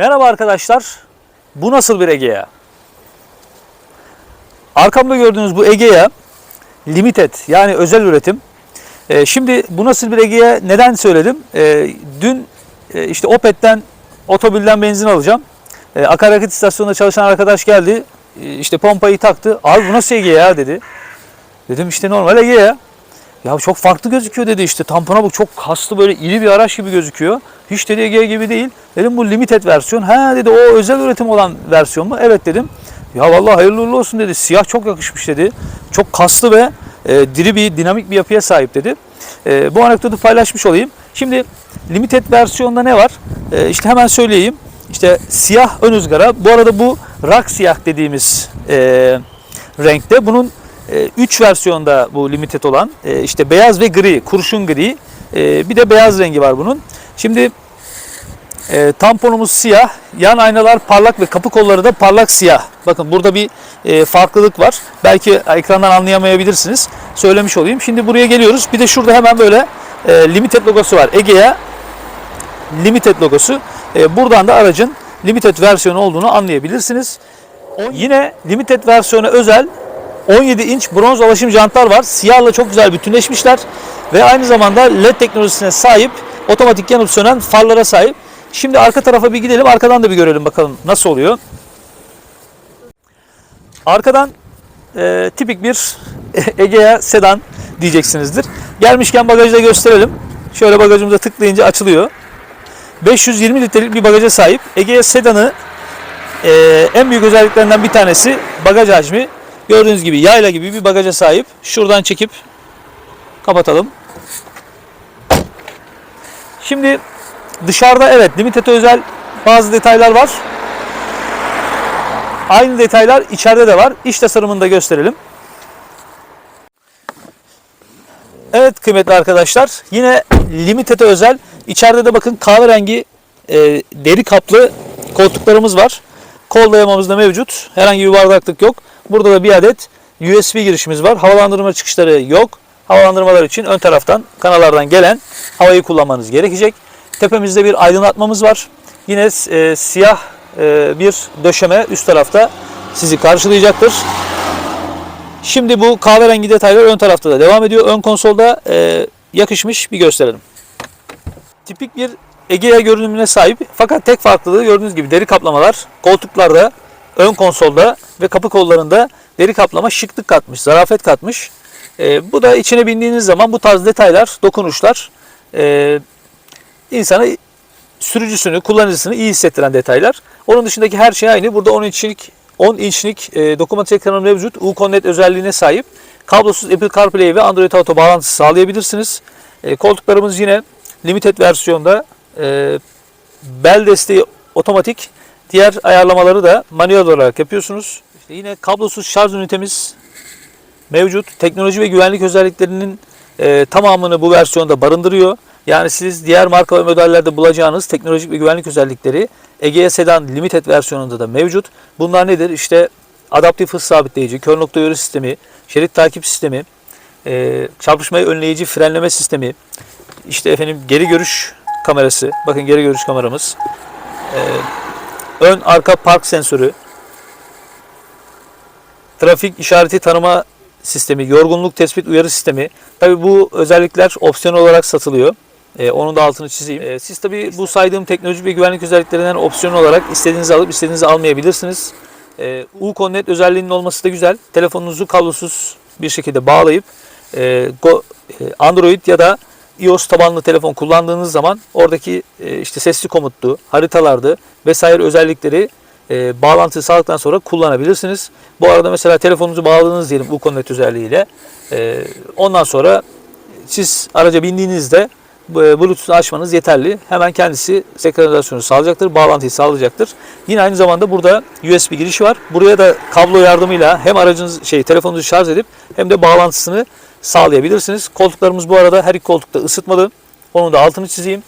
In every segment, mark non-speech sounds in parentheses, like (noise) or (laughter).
Merhaba arkadaşlar. Bu nasıl bir Egea? Arkamda gördüğünüz bu Egea limited yani özel üretim. Ee, şimdi bu nasıl bir Egea neden söyledim? Ee, dün e, işte Opet'ten otobilden benzin alacağım. Ee, akaryakıt istasyonunda çalışan arkadaş geldi. Ee, işte pompayı taktı. Abi bu nasıl Egea dedi. Dedim işte normal Egea. Ya çok farklı gözüküyor dedi işte. Tampona bak çok kaslı böyle iri bir araç gibi gözüküyor. Hiç dedi Egea gibi değil. Dedim bu limited versiyon. Ha dedi o özel üretim olan versiyon mu? Evet dedim. Ya vallahi hayırlı uğurlu olsun dedi. Siyah çok yakışmış dedi. Çok kaslı ve e, diri bir dinamik bir yapıya sahip dedi. E, bu anekdotu paylaşmış olayım. Şimdi limited versiyonda ne var? E, işte hemen söyleyeyim. İşte siyah ön ızgara. Bu arada bu rak siyah dediğimiz e, renkte. Bunun 3 versiyonda bu limited olan e, işte beyaz ve gri, kurşun gri e, bir de beyaz rengi var bunun. Şimdi e, tamponumuz siyah, yan aynalar parlak ve kapı kolları da parlak siyah. Bakın burada bir e, farklılık var. Belki ekrandan anlayamayabilirsiniz. Söylemiş olayım. Şimdi buraya geliyoruz. Bir de şurada hemen böyle e, limited logosu var. Egea limited logosu. E, buradan da aracın limited versiyonu olduğunu anlayabilirsiniz. Yine limited versiyona özel 17 inç bronz alaşım jantlar var. Siyahla çok güzel bütünleşmişler. Ve aynı zamanda LED teknolojisine sahip otomatik yanıp sönen farlara sahip. Şimdi arka tarafa bir gidelim. Arkadan da bir görelim bakalım nasıl oluyor. Arkadan e, tipik bir (laughs) Egea sedan diyeceksinizdir. Gelmişken bagajda gösterelim. Şöyle bagajımıza tıklayınca açılıyor. 520 litrelik bir bagaja sahip. Egea sedanı e, en büyük özelliklerinden bir tanesi bagaj hacmi. Gördüğünüz gibi yayla gibi bir bagaja sahip. Şuradan çekip kapatalım. Şimdi dışarıda evet Limited'e özel bazı detaylar var. Aynı detaylar içeride de var. İç tasarımını da gösterelim. Evet kıymetli arkadaşlar yine Limited'e özel içeride de bakın kahverengi e, deri kaplı koltuklarımız var. Kol dayamamız da mevcut. Herhangi bir bardaklık yok. Burada da bir adet USB girişimiz var. Havalandırma çıkışları yok. Havalandırmalar için ön taraftan kanallardan gelen havayı kullanmanız gerekecek. Tepemizde bir aydınlatmamız var. Yine e, siyah e, bir döşeme üst tarafta sizi karşılayacaktır. Şimdi bu kahverengi detaylar ön tarafta da devam ediyor. Ön konsolda e, yakışmış bir gösterelim. Tipik bir Egea görünümüne sahip fakat tek farklılığı gördüğünüz gibi deri kaplamalar koltuklarda, ön konsolda ve kapı kollarında deri kaplama şıklık katmış, zarafet katmış. E, bu da içine bindiğiniz zaman bu tarz detaylar, dokunuşlar e, insanı sürücüsünü, kullanıcısını iyi hissettiren detaylar. Onun dışındaki her şey aynı. Burada 10 inçlik 10 inçlik e, dokunmatik ekranı mevcut. U-Connect özelliğine sahip. Kablosuz Apple CarPlay ve Android Auto bağlantısı sağlayabilirsiniz. E, koltuklarımız yine limited versiyonda e, bel desteği otomatik. Diğer ayarlamaları da manuel olarak yapıyorsunuz. İşte yine kablosuz şarj ünitemiz mevcut. Teknoloji ve güvenlik özelliklerinin e, tamamını bu versiyonda barındırıyor. Yani siz diğer marka ve modellerde bulacağınız teknolojik ve güvenlik özellikleri Egea Sedan Limited versiyonunda da mevcut. Bunlar nedir? İşte adaptif hız sabitleyici, kör nokta uyarı sistemi, şerit takip sistemi, e, çarpışmayı önleyici frenleme sistemi, işte efendim geri görüş kamerası. Bakın geri görüş kameramız. E, ön arka park sensörü, trafik işareti tanıma sistemi, yorgunluk tespit uyarı sistemi. Tabi bu özellikler opsiyon olarak satılıyor. Ee, onun da altını çizeyim. Ee, siz tabi bu saydığım teknoloji ve güvenlik özelliklerinden opsiyon olarak istediğinizi alıp istediğinizi almayabilirsiniz. Ee, U-Connect özelliğinin olması da güzel. Telefonunuzu kablosuz bir şekilde bağlayıp e, Go, e, Android ya da iOS tabanlı telefon kullandığınız zaman oradaki e, işte sesli komutlu, haritalardı vesaire özellikleri e, bağlantıyı sağladıktan sonra kullanabilirsiniz. Bu arada mesela telefonunuzu bağladınız diyelim U-Connect özelliğiyle. E, ondan sonra siz araca bindiğinizde e, Bluetooth'u açmanız yeterli. Hemen kendisi senkronizasyonu sağlayacaktır, bağlantıyı sağlayacaktır. Yine aynı zamanda burada USB girişi var. Buraya da kablo yardımıyla hem aracınız şey telefonunuzu şarj edip hem de bağlantısını sağlayabilirsiniz. Koltuklarımız bu arada her iki koltukta ısıtmalı. Onun da altını çizeyim.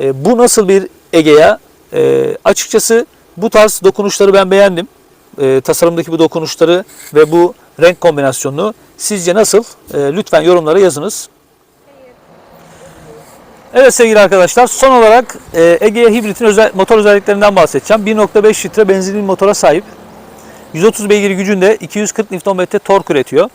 E, bu nasıl bir Egea? E, açıkçası bu tarz dokunuşları ben beğendim. E, tasarımdaki bu dokunuşları ve bu renk kombinasyonunu sizce nasıl? E, lütfen yorumlara yazınız. Evet sevgili arkadaşlar son olarak e, Egea Hibrit'in özel, motor özelliklerinden bahsedeceğim. 1.5 litre benzinli motora sahip. 130 beygir gücünde 240 Nm tork üretiyor.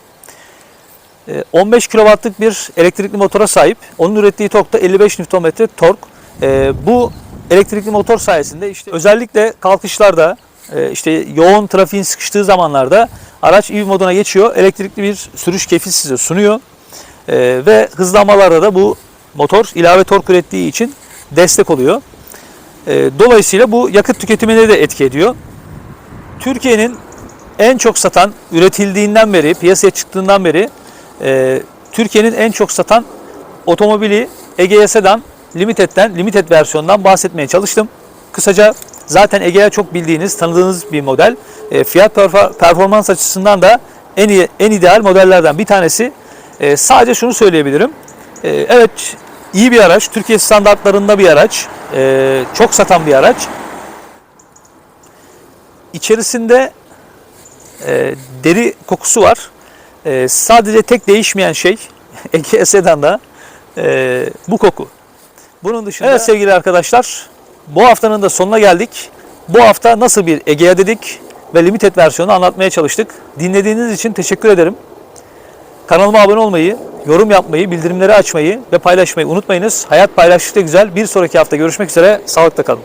E, 15 kW'lık bir elektrikli motora sahip. Onun ürettiği tork da 55 Nm tork. E, bu elektrikli motor sayesinde işte özellikle kalkışlarda e, işte yoğun trafiğin sıkıştığı zamanlarda araç EV moduna geçiyor. Elektrikli bir sürüş keyfi size sunuyor. E, ve hızlanmalarda da bu motor ilave tork ürettiği için destek oluyor. Dolayısıyla bu yakıt tüketimine de etki ediyor. Türkiye'nin en çok satan, üretildiğinden beri, piyasaya çıktığından beri e, Türkiye'nin en çok satan otomobili Egea Sedan Limited'den, Limited versiyondan bahsetmeye çalıştım. Kısaca zaten Egea çok bildiğiniz, tanıdığınız bir model. E, fiyat performans açısından da en iyi, en ideal modellerden bir tanesi. E, sadece şunu söyleyebilirim. E, evet iyi bir araç, Türkiye standartlarında bir araç, e, çok satan bir araç. İçerisinde e, deri kokusu var. E, sadece tek değişmeyen şey (laughs) Egea Sedan'da e, bu koku. Bunun dışında... Evet sevgili arkadaşlar, bu haftanın da sonuna geldik. Bu hafta nasıl bir Egea dedik ve limited versiyonu anlatmaya çalıştık. Dinlediğiniz için teşekkür ederim. Kanalıma abone olmayı, yorum yapmayı, bildirimleri açmayı ve paylaşmayı unutmayınız. Hayat paylaştıkça güzel. Bir sonraki hafta görüşmek üzere. Sağlıkla kalın.